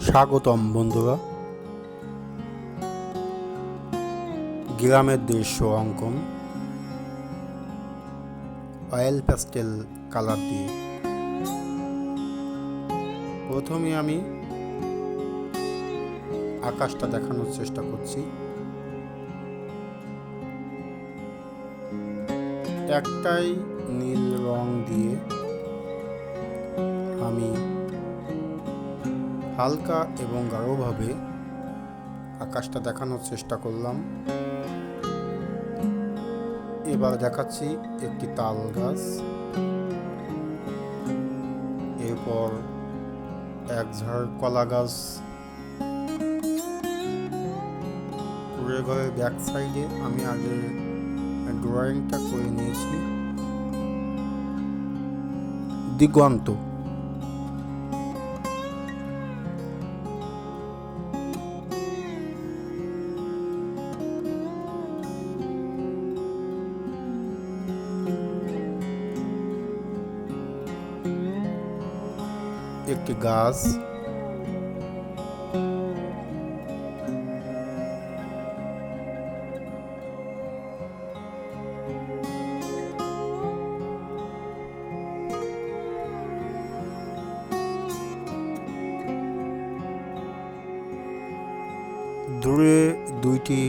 স্বাগতম বন্ধুরা। গ্রামের দৃশ্য অঙ্কন। অয়েল প্যাস্টেল কালার দিয়ে। প্রথমে আমি আকাশটা দেখানোর চেষ্টা করছি। একটাই নীল রং দিয়ে আমি হালকা এবং গাঢ়ভাবে আকাশটা দেখানোর চেষ্টা করলাম। এবার দেখাচ্ছি একটি তাল গাছ। এরপর এক ঝাড় কলা গাছ। কুড়ে ঘরের ব্যাক সাইডে আমি আগে ড্রয়িংটা করে নিয়েছি। দিগন্ত। একটি গাছ। দূরে দুইটি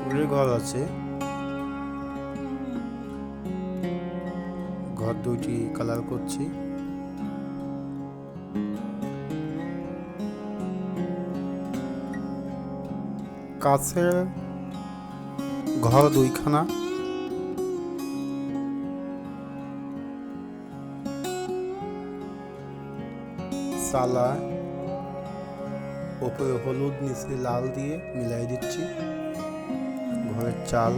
কুড়ে ঘর আছে। ঘর দুইটি কালার করছি। কাছের ঘর দুইখানা। সালা ওপরে হলুদ নিচে লাল দিয়ে মিলাই দিচ্ছি। ঘরের চাল।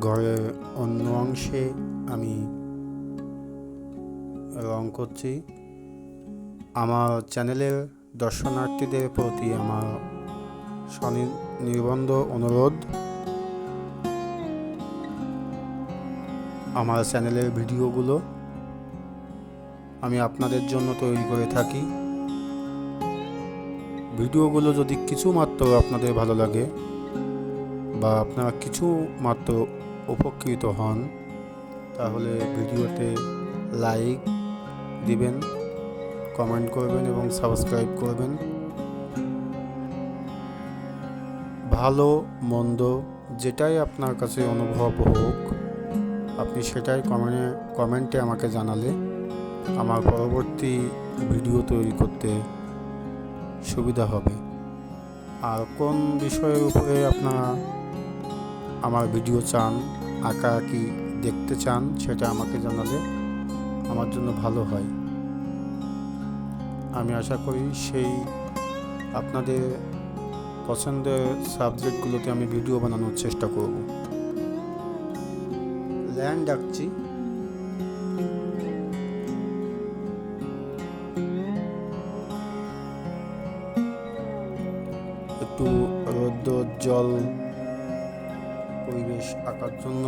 ঘরের অন্য অংশে আমি রং করছি। আমার চ্যানেলের দর্শনার্থীদের প্রতি আমার স্বনির্বন্ধ অনুরোধ। আমার চ্যানেলের ভিডিওগুলো আমি আপনাদের জন্য তৈরি করে থাকি। ভিডিওগুলো যদি কিছু মাত্র আপনাদের ভালো লাগে বা আপনারা কিছু মাত্র উপকৃত হন, তাহলে ভিডিওতে লাইক দিবেন কমেন্ট করবেন এবং সাবস্ক্রাইব করবেন। ভালো, মন্দ, যেটাই আপনার কাছে অনুভব হোক, আপনি সেটাই কমেন্টে কমেন্টে আমাকে জানালে আমার পরবর্তী ভিডিও তৈরি করতে সুবিধা হবে। আর কোন বিষয়ের উপরে আপনারা আমার ভিডিও চান, আঁকা আঁকি দেখতে চান, সেটা আমাকে জানালে আমার জন্য ভালো হয়। আমি আশা করি সেই আপনাদের পছন্দের সাবজেক্টগুলোতে আমি ভিডিও বানানোর চেষ্টা করব। ল্যান্ড ডাকছি একটু রৌদ্র, জল পরিবেশ আঁকার জন্য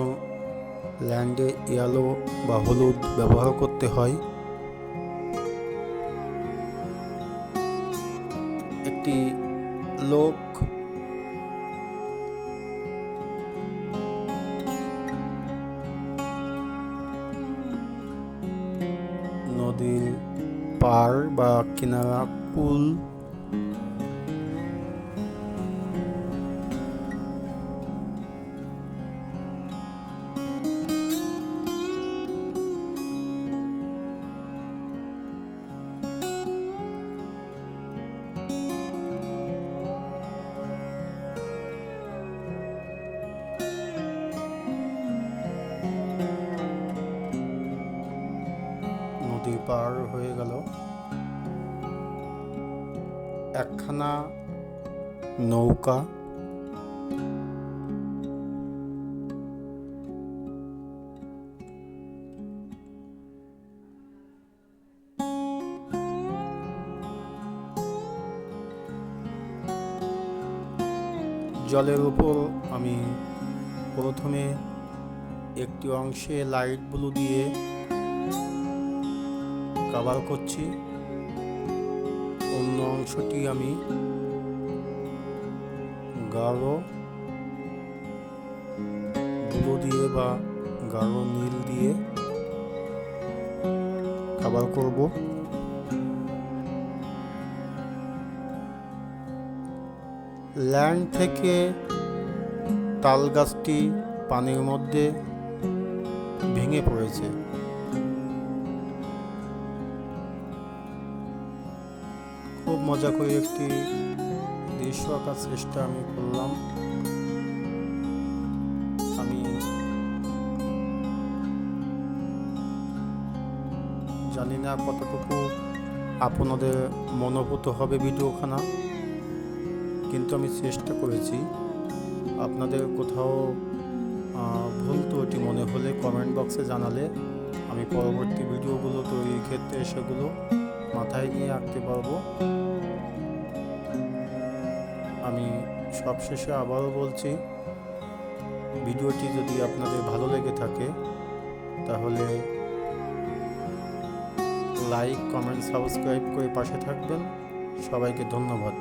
ল্যান্ডে ইয়ালো বা হলুদ ব্যবহার করতে হয়। একটি লোক নদীর পার বা কিনারা পুল পার হয়ে গেল। একখানা নৌকা। জলের উপর আমি প্রথমে একটি অংশে লাইট ব্লু দিয়ে কাভার করছি। অন্য অংশটি আমি গাঢ় ব্লু দিয়ে বা গাঢ় নীল দিয়ে কাভার করব। ল্যান্ড থেকে তাল গাছটি পানির মধ্যে ভেঙে পড়েছে। খুব মজা করে একটি দৃশ্য আঁকার চেষ্টা আমি করলাম। আমি জানি না কতটুকু আপনাদের মনোভূত হবে ভিডিওখানা, কিন্তু আমি চেষ্টা করেছি। আপনাদের কোথাও ভুল ত্রুটি মনে হলে কমেন্ট বক্সে জানালে আমি পরবর্তী ভিডিওগুলো তৈরির ক্ষেত্রে সেগুলো মাথায় নিয়ে আঁকতে পারব। আমি সবশেষে আবারও বলছি, ভিডিওটি যদি আপনাদের ভালো লেগে থাকে, তাহলে লাইক, কমেন্ট, সাবস্ক্রাইব করে পাশে থাকবেন। সবাইকে ধন্যবাদ।